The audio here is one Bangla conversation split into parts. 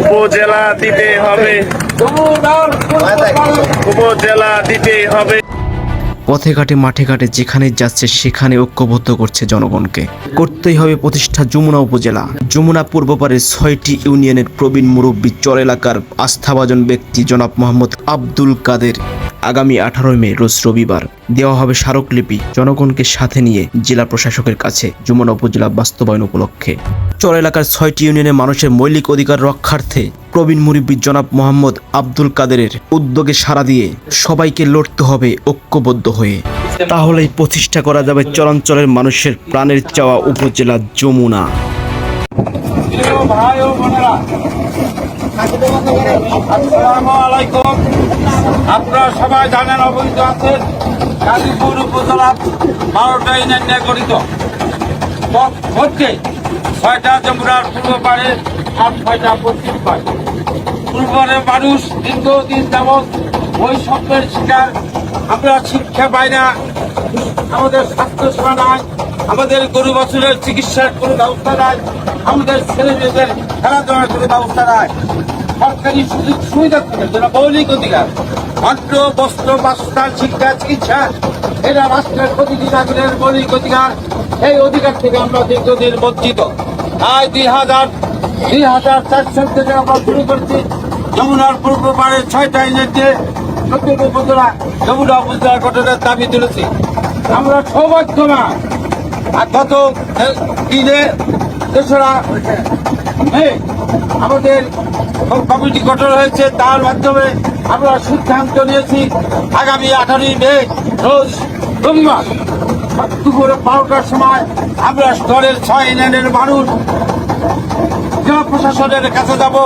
উপজেলা দিতে হবে। উপজেলা দিতে হবে। পথে ঘাটে মাঠে ঘাটে যেখানে যাচ্ছে সেখানে ঐক্যবদ্ধ করছে জনগণকে। করতেই হবে প্রতিষ্ঠা যমুনা উপজেলা। যমুনা পূর্বপাড়ের ছয়টি ইউনিয়নের প্রবীণ মুরব্বী চর এলাকার আস্থাভাজন ব্যক্তি জনাব মোহাম্মদ আব্দুল কাদের। আগামী আঠারোই মে, রোজ রবিবার দেওয়া হবে স্মারকলিপি জনগণকে সাথে নিয়ে জেলা প্রশাসকের কাছে যমুনা উপজেলা বাস্তবায়ন উপলক্ষে। চর এলাকার ছয়টি ইউনিয়নের মানুষের মৌলিক অধিকার রক্ষার্থে প্রবীণ মুরব্বী জনাব মোহাম্মদ আব্দুল কাদেরের উদ্যোগে সাড়া দিয়ে সবাইকে লড়তে হবে ঐক্যবদ্ধ হয়ে। তাহলেই প্রতিষ্ঠা করা যাবে চরাঞ্চলের মানুষের প্রাণের চাওয়া উপজেলা যমুনা। ভাই ও বোনেরা আপনারা সবাই জানেন অবহিত আছেন গাজীপুর উপজেলা বারোটা ইউনিয়ন নিয়ে গঠিত হচ্ছে ছয়টা যমুনার পূর্ব পাড়ে আর ছয়টা পশ্চিম পাড়ে। পূর্বের মানুষ দীর্ঘদিন যাবৎ বৈষম্যের শিকার। আমরা শিক্ষা পাই না। আমাদের স্বাস্থ্য সেবা নাই। আমাদের গরু বছরের চিকিৎসার কোনো ব্যবস্থা নাই। আমাদের ছেলে মেয়েদের খেলাধুলার কোনো ব্যবস্থা নাই। সরকারি সুযোগ সুবিধা থাকে যেটা মৌলিক অধিকার অন্ন বস্ত্র, বাসস্থান, শিক্ষা, চিকিৎসা, এরা রাষ্ট্রের প্রতিটি নাগরিকের মৌলিক অধিকার। এই অধিকার থেকে আমরা দীর্ঘদিন বঞ্চিত। তাই দুই হাজার দুই হাজার চার সাল থেকে আমরা শুরু করছি। যমুনার পূর্ব পাড়ে ছয়টা ইউনিটে প্রত্যেক উপজেলা যমুনা উপজেলা গঠনের দাবি তুলেছি। আমরা সৌভাগ্য না আর গত দিনে তেসরা মে আমাদের কমিটি গঠন হয়েছে, তার মাধ্যমে আমরা সিদ্ধান্ত নিয়েছি, আগামী আঠারোই মে রোজ সোমবার দুপুর বারোটার সময় আমরা স্তরের ছয় ইউনিয়নের মানুষ জেলা প্রশাসনের কাছে যাব।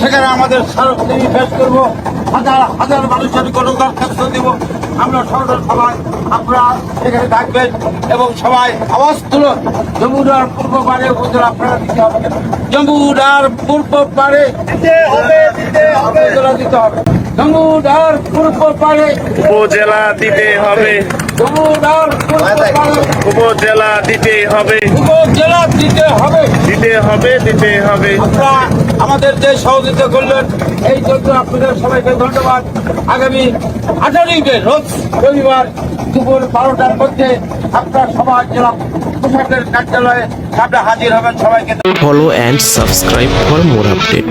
সেখানে আমাদের স্মারকলিপি পেশ করব। হাজার হাজার মানুষের গণদরখাস্ত দেব। আমরা সরকার সবাই আপনারা সেখানে থাকবেন এবং সবাই আওয়াজ তুলুন। যমুনার পূর্ব পারে উপজেলা আপনারা দিতে হবে। যমুনার পূর্ব পারে দিতে হবে দিতে হবে। উপজেলা দিতে হবে। যমুনার পূর্ব পারে উপজেলা দিতে হবে। উপজেলা দিতে হবে। উপজেলা দিতে হবে। দিতে হবে দিতে হবে। আপনারা আমাদের যে সহযোগিতা করলেন এই জন্য আপনাদের সবাইকে ধন্যবাদ। আগামী আঠারোই মে রোজ রবিবার দুপুর বারোটার মধ্যে আপনার সবার জেলা প্রশাসনের কার্যালয়ে আপনারা হাজির হবেন সবাইকে। Follow and subscribe for more update